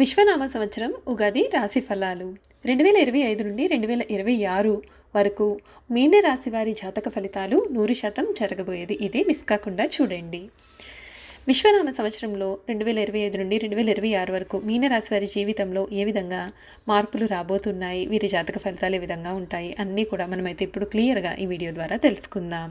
విశ్వనామ సంవత్సరం ఉగాది రాశి ఫలాలు. రెండు వేల ఇరవై ఐదు నుండి రెండు వేల ఇరవై ఆరు వరకు మీన రాశి వారి జాతక ఫలితాలు నూరు శాతం జరగబోయేది. ఇది మిస్ కాకుండా చూడండి. విశ్వనామ సంవత్సరంలో రెండు వేల ఇరవై ఐదు నుండి రెండు వేల ఇరవై ఆరు వరకు మీనరాశి వారి జీవితంలో ఏ విధంగా మార్పులు రాబోతున్నాయి? వీరి జాతక ఫలితాలు ఏ విధంగా ఉంటాయి? అన్నీ కూడా మనమైతే ఇప్పుడు క్లియర్గా ఈ వీడియో ద్వారా తెలుసుకుందాం.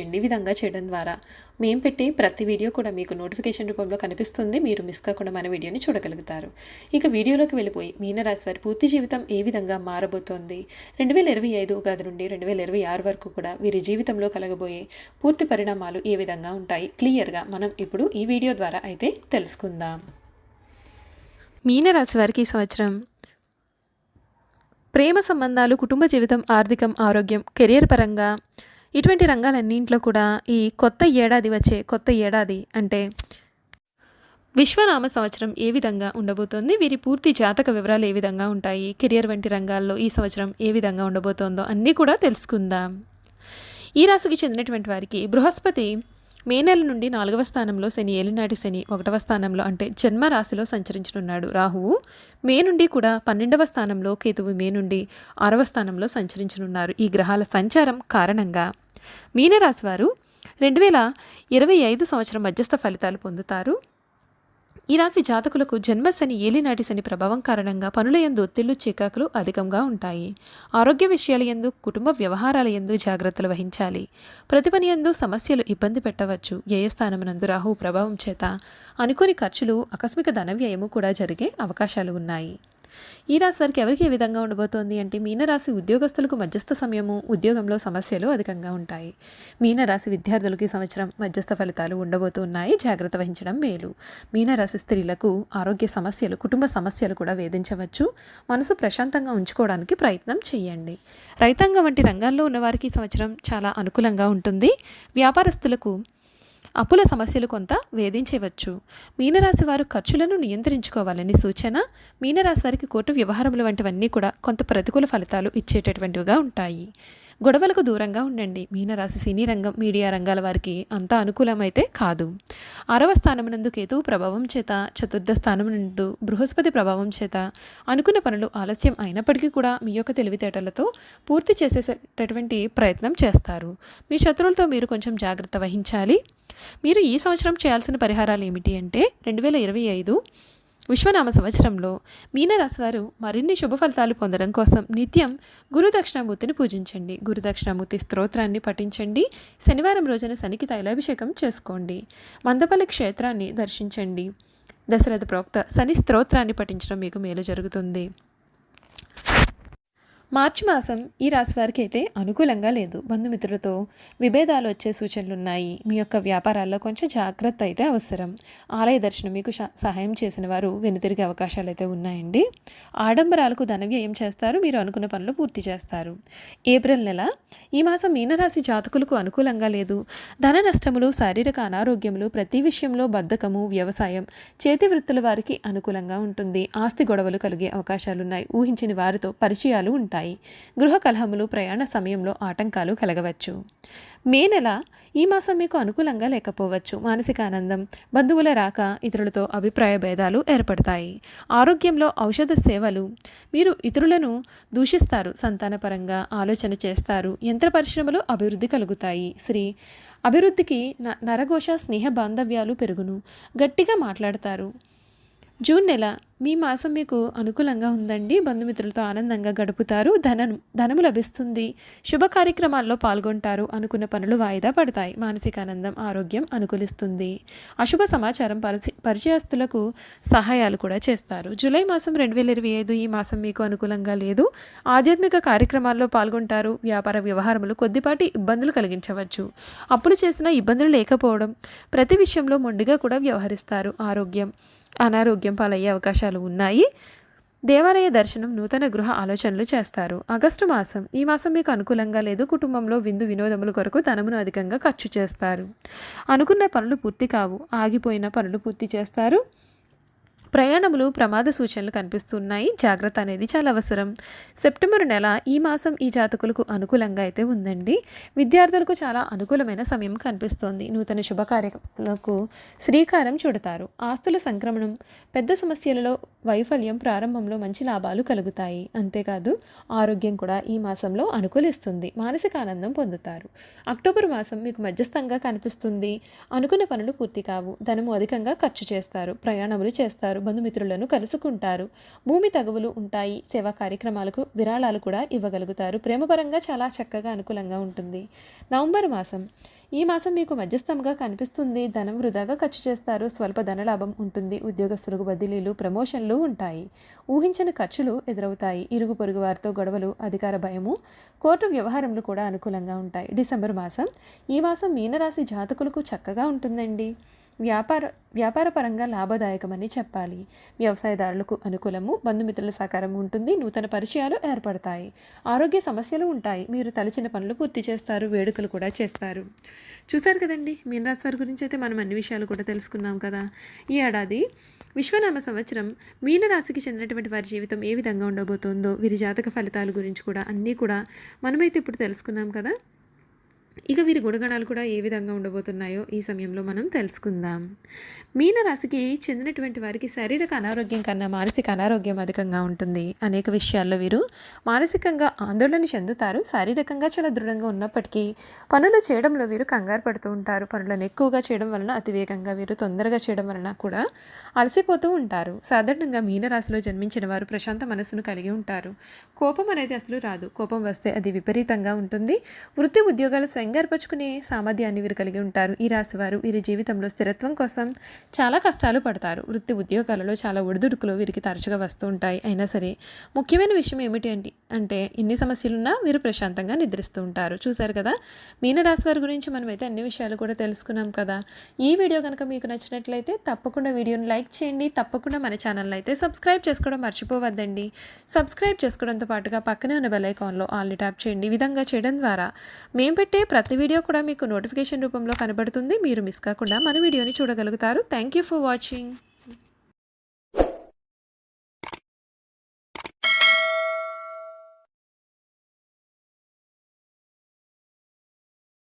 ఈ విధంగా చేయడం ద్వారా మేము పెట్టే ప్రతి వీడియో కూడా మీకు నోటిఫికేషన్ రూపంలో కనిపిస్తుంది. మీరు మిస్ కాకుండా మన వీడియోని చూడగలుగుతారు. ఇక వీడియోలోకి వెళ్ళిపోయి మీనరాశి వారి పూర్తి జీవితం ఏ విధంగా మారబోతోంది? రెండు వేల ఇరవై ఐదు ఉగాది నుండి రెండు వేల ఇరవై ఆరు వరకు కూడా వీరి జీవితంలో కలగబోయే పూర్తి పరిణామాలు ఏ విధంగా ఉంటాయి? క్లియర్గా మనం ఇప్పుడు ఈ వీడియో ద్వారా అయితే తెలుసుకుందాం. మీనరాశి వారికి ఈ సంవత్సరం ప్రేమ సంబంధాలు కుటుంబ జీవితం ఆర్థికం ఆరోగ్యం కెరియర్ పరంగా ఇటువంటి రంగాలన్నింటిలో కూడా ఈ కొత్త ఏడాది వచ్చే కొత్త ఏడాది అంటే విశ్వనామ సంవత్సరం ఏ విధంగా ఉండబోతోంది? వీరి పూర్తి జాతక వివరాలు ఏ విధంగా ఉంటాయి? కెరియర్ వంటి రంగాల్లో ఈ సంవత్సరం ఏ విధంగా ఉండబోతోందో అన్నీ కూడా తెలుసుకుందాం. ఈ రాశికి చెందినటువంటి వారికి బృహస్పతి మే నెల నుండి నాలుగవ స్థానంలో శని ఏలినాటి శని ఒకటవ స్థానంలో అంటే జన్మ రాశిలో సంచరించనున్నాడు రాహువు. మే నుండి కూడా పన్నెండవ స్థానంలో కేతువు మే నుండి ఆరవ స్థానంలో సంచరించనున్నారు. ఈ గ్రహాల సంచారం కారణంగా మీనరాశి వారు రెండు వేల ఇరవై ఐదు సంవత్సరం మధ్యస్థ ఫలితాలు పొందుతారు. ఈ రాశి జాతకులకు జన్మశని ఏలినాటి శని ప్రభావం కారణంగా పనుల యందు ఒత్తిళ్ళు చికాకులు అధికంగా ఉంటాయి. ఆరోగ్య విషయాల యందు కుటుంబ వ్యవహారాల యందు జాగ్రత్తలు వహించాలి. ప్రతి పని యందు సమస్యలు ఇబ్బంది పెట్టవచ్చు. వ్యయస్థానమునందు రాహు ప్రభావం చేత అనుకోని ఖర్చులు ఆకస్మిక ధన వ్యయము కూడా జరిగే అవకాశాలు ఉన్నాయి. ఈ రాశి వారికి ఎవరికి ఏ విధంగా ఉండబోతోంది అంటే మీనరాశి ఉద్యోగస్తులకు మధ్యస్థ సమయము ఉద్యోగంలో సమస్యలు అధికంగా ఉంటాయి. మీనరాశి విద్యార్థులకు ఈ సంవత్సరం మధ్యస్థ ఫలితాలు ఉండబోతున్నాయి జాగ్రత్త వహించడం మేలు. మీనరాశి స్త్రీలకు ఆరోగ్య సమస్యలు కుటుంబ సమస్యలు కూడా వేధించవచ్చు. మనసు ప్రశాంతంగా ఉంచుకోవడానికి ప్రయత్నం చేయండి. రైతాంగం వంటి రంగాల్లో ఉన్నవారికి ఈ సంవత్సరం చాలా అనుకూలంగా ఉంటుంది. వ్యాపారస్తులకు అప్పుల సమస్యలు కొంత వేధించవచ్చు. మీనరాశి వారు ఖర్చులను నియంత్రించుకోవాలని సూచన మీనరాశి వారికి కోర్టు వ్యవహారములు వంటివన్నీ కూడా కొంత ప్రతికూల ఫలితాలు ఇచ్చేటటువంటివిగా ఉంటాయి. గొడవలకు దూరంగా ఉండండి. మీనరాశి సినీ రంగం మీడియా రంగాల వారికి అంత అనుకూలమైతే కాదు. ఆరవ స్థానమునందు కేతువు ప్రభావం చేత చతుర్థ స్థానమునందు బృహస్పతి ప్రభావం చేత అనుకున్న పనులు ఆలస్యం అయినప్పటికీ కూడా మీ యొక్క తెలివితేటలతో పూర్తి చేసేటటువంటి ప్రయత్నం చేస్తారు. మీ శత్రువులతో మీరు కొంచెం జాగ్రత్త వహించాలి. మీరు ఈ సంవత్సరం చేయాల్సిన పరిహారాలు ఏమిటి అంటే రెండు వేల ఇరవై ఐదు విశ్వనామ సంవత్సరంలో మీనరాశివారు మరిన్ని శుభ ఫలితాలు పొందడం కోసం నిత్యం గురు దక్షిణామూర్తిని పూజించండి. గురు దక్షిణామూర్తి స్తోత్రాన్ని పఠించండి. శనివారం రోజున శనికి తైలాభిషేకం చేసుకోండి. మందపల్లి క్షేత్రాన్ని దర్శించండి. దశరథ ప్రోక్త శని స్తోత్రాన్ని పఠించడం మీకు మేలు జరుగుతుంది. మార్చి మాసం ఈ రాశి వారికి అయితే అనుకూలంగా లేదు. బంధుమిత్రులతో విభేదాలు వచ్చే సూచనలు ఉన్నాయి. మీ యొక్క వ్యాపారాల్లో కొంచెం జాగ్రత్త అయితే అవసరం. ఆలయ దర్శనం మీకు సహాయం చేసిన వారు వెనుతిరిగే అవకాశాలు అయితే ఉన్నాయండి. ఆడంబరాలకు ధన వ్యయం చేస్తారు. మీరు అనుకున్న పనులు పూర్తి చేస్తారు. ఏప్రిల్ నెల ఈ మాసం మీనరాశి జాతకులకు అనుకూలంగా లేదు. ధన నష్టములు శారీరక అనారోగ్యములు ప్రతి విషయంలో బద్ధకము వ్యవసాయం చేతి వృత్తుల వారికి అనుకూలంగా ఉంటుంది. ఆస్తి గొడవలు కలిగే అవకాశాలున్నాయి. ఊహించిన వారితో పరిచయాలు ఉంటాయి. గృహ కలహములు ప్రయాణ సమయంలో ఆటంకాలు కలగవచ్చు. మే నెల ఈ మాసం మీకు అనుకూలంగా లేకపోవచ్చు. మానసిక ఆనందం బంధువుల రాక ఇతరులతో అభిప్రాయ భేదాలు ఏర్పడతాయి. ఆరోగ్యంలో ఔషధ సేవలు మీరు ఇతరులను దూషిస్తారు సంతానపరంగా ఆలోచన చేస్తారు యంత్ర పరిశ్రమలు అభివృద్ధి కలుగుతాయి. శ్రీ అభివృద్ధికి న నరఘోష స్నేహ బాంధవ్యాలు పెరుగును. గట్టిగా మాట్లాడతారు. జూన్ నెల మీ మాసం మీకు అనుకూలంగా ఉందండి. బంధుమిత్రులతో ఆనందంగా గడుపుతారు. ధనం ధనము లభిస్తుంది. శుభ కార్యక్రమాల్లో పాల్గొంటారు. అనుకున్న పనులు వాయిదా పడతాయి. మానసిక ఆనందం ఆరోగ్యం అనుకూలిస్తుంది. అశుభ సమాచారం పరిచి పరిచయస్తులకు సహాయాలు కూడా చేస్తారు. జూలై మాసం రెండు వేల ఇరవై ఐదు ఈ మాసం మీకు అనుకూలంగా లేదు. ఆధ్యాత్మిక కార్యక్రమాల్లో పాల్గొంటారు. వ్యాపార వ్యవహారములు కొద్దిపాటి ఇబ్బందులు కలిగించవచ్చు. అప్పులు చేసిన ఇబ్బందులు లేకపోవడం ప్రతి విషయంలో మొండిగా కూడా వ్యవహరిస్తారు. ఆరోగ్యం అనారోగ్యం పాలయ్యే అవకాశాలు ఉన్నాయి. దేవాలయ దర్శనం నూతన గృహ ఆలోచనలు చేస్తారు. ఆగస్టు మాసం ఈ మాసం మీకు అనుకూలంగా లేదు. కుటుంబంలో విందు వినోదముల కొరకు ధనమును అధికంగా ఖర్చు చేస్తారు. అనుకున్న పనులు పూర్తి కావు. ఆగిపోయిన పనులు పూర్తి చేస్తారు. ప్రయాణములు ప్రమాద సూచనలు కనిపిస్తున్నాయి. జాగ్రత్త అనేది చాలా అవసరం. సెప్టెంబర్ నెల ఈ మాసం ఈ జాతకులకు అనుకూలంగా అయితే ఉందండి. విద్యార్థులకు చాలా అనుకూలమైన సమయం కనిపిస్తోంది. నూతన శుభకార్యాలకు శ్రీకారం చుడతారు. ఆస్తుల సంక్రమణం పెద్ద సమస్యలలో వైఫల్యం ప్రారంభంలో మంచి లాభాలు కలుగుతాయి. అంతేకాదు ఆరోగ్యం కూడా ఈ మాసంలో అనుకూలిస్తుంది. మానసిక ఆనందం పొందుతారు. అక్టోబర్ మాసం మీకు మధ్యస్థంగా కనిపిస్తుంది. అనుకున్న పనులు పూర్తి కావు. ధనము అధికంగా ఖర్చు చేస్తారు. ప్రయాణములు చేస్తారు. బంధుమిత్రులను కలుసుకుంటారు. భూమి తగువులు ఉంటాయి. సేవా కార్యక్రమాలకు విరాళాలు కూడా ఇవ్వగలుగుతారు. ప్రేమపరంగా చాలా చక్కగా అనుకూలంగా ఉంటుంది. నవంబర్ మాసం. ఈ మాసం మీకు మధ్యస్థంగా కనిపిస్తుంది. ధనం వృధాగా ఖర్చు చేస్తారు. స్వల్ప ధనలాభం ఉంటుంది. ఉద్యోగస్తులకు బదిలీలు ప్రమోషన్లు ఉంటాయి. ఊహించని ఖర్చులు ఎదురవుతాయి. ఇరుగు పొరుగు వారితో గొడవలు అధికార భయము కోర్టు వ్యవహారంలో కూడా అనుకూలంగా ఉంటాయి. డిసెంబర్ మాసం. ఈ మాసం మీనరాశి జాతకులకు చక్కగా ఉంటుందండి. వ్యాపార వ్యాపారపరంగా లాభదాయకమని చెప్పాలి. వ్యవసాయదారులకు అనుకూలము బంధుమిత్రుల సహకారం ఉంటుంది నూతన పరిచయాలు ఏర్పడతాయి. ఆరోగ్య సమస్యలు ఉంటాయి. మీరు తలచిన పనులు పూర్తి చేస్తారు వేడుకలు కూడా చేస్తారు. చూశారు కదండి మీనరాశి వారి గురించి అయితే మనం అన్ని విషయాలు కూడా తెలుసుకున్నాం కదా. ఈ ఏడాది విశ్వనామ సంవత్సరం మీనరాశికి చెందినటువంటి వారి జీవితం ఏ విధంగా ఉండబోతోందో వీరి జాతక ఫలితాల గురించి కూడా అన్నీ కూడా మనమైతే ఇప్పుడు తెలుసుకున్నాం కదా. ఇక వీరి గుణగణాలు కూడా ఏ విధంగా ఉండబోతున్నాయో ఈ సమయంలో మనం తెలుసుకుందాం. మీనరాశికి చెందినటువంటి వారికి శారీరక అనారోగ్యం కన్నా మానసిక అనారోగ్యం అధికంగా ఉంటుంది. అనేక విషయాల్లో వీరు మానసికంగా ఆందోళన చెందుతారు. శారీరకంగా చాలా దృఢంగా ఉన్నప్పటికీ పనులు చేయడంలో వీరు కంగారు పడుతూ ఉంటారు. పనులను ఎక్కువగా చేయడం వలన అతివేగంగా వీరు తొందరగా చేయడం వలన కూడా అలసిపోతూ ఉంటారు. సాధారణంగా మీనరాశిలో జన్మించిన వారు ప్రశాంత మనసును కలిగి ఉంటారు. కోపం అనేది అసలు రాదు. కోపం వస్తే అది విపరీతంగా ఉంటుంది. వృత్తి ఉద్యోగాలు స్వయంగా సామర్థ్యాన్ని వీరు కలిగి ఉంటారు. ఈ రాశి వారు వీరి జీవితంలో స్థిరత్వం కోసం చాలా కష్టాలు పడతారు. వృత్తి ఉద్యోగాలలో చాలా ఒడిదుడుకులు వీరికి తరచుగా వస్తూ ఉంటాయి. అయినా సరే ముఖ్యమైన విషయం ఏమిటి అంటే అంటే ఎన్ని సమస్యలున్నా వీరు ప్రశాంతంగా నిద్రిస్తూ ఉంటారు. చూశారు కదా? మీనరాశి వారి గురించి మనమైతే అన్ని విషయాలు కూడా తెలుసుకున్నాం కదా? ఈ వీడియో కనుక మీకు నచ్చినట్లయితే తప్పకుండా వీడియోని లైక్ చేయండి. తప్పకుండా మన ఛానల్ అయితే సబ్స్క్రైబ్ చేసుకోవడం మర్చిపోవద్దండి. సబ్స్క్రైబ్ చేసుకోవడంతో పాటుగా పక్కనే ఉన్న బెల్ ఐకాన్లో ఆల్ని ట్యాప్ చేయండి. ఈ విధంగా చేయడం ద్వారా మేము పెట్టే ప్రతి వీడియో కూడా మీకు నోటిఫికేషన్ రూపంలో కనబడుతుంది. మీరు మిస్ కాకుండా మన వీడియోని చూడగలుగుతారు. Thank you for watching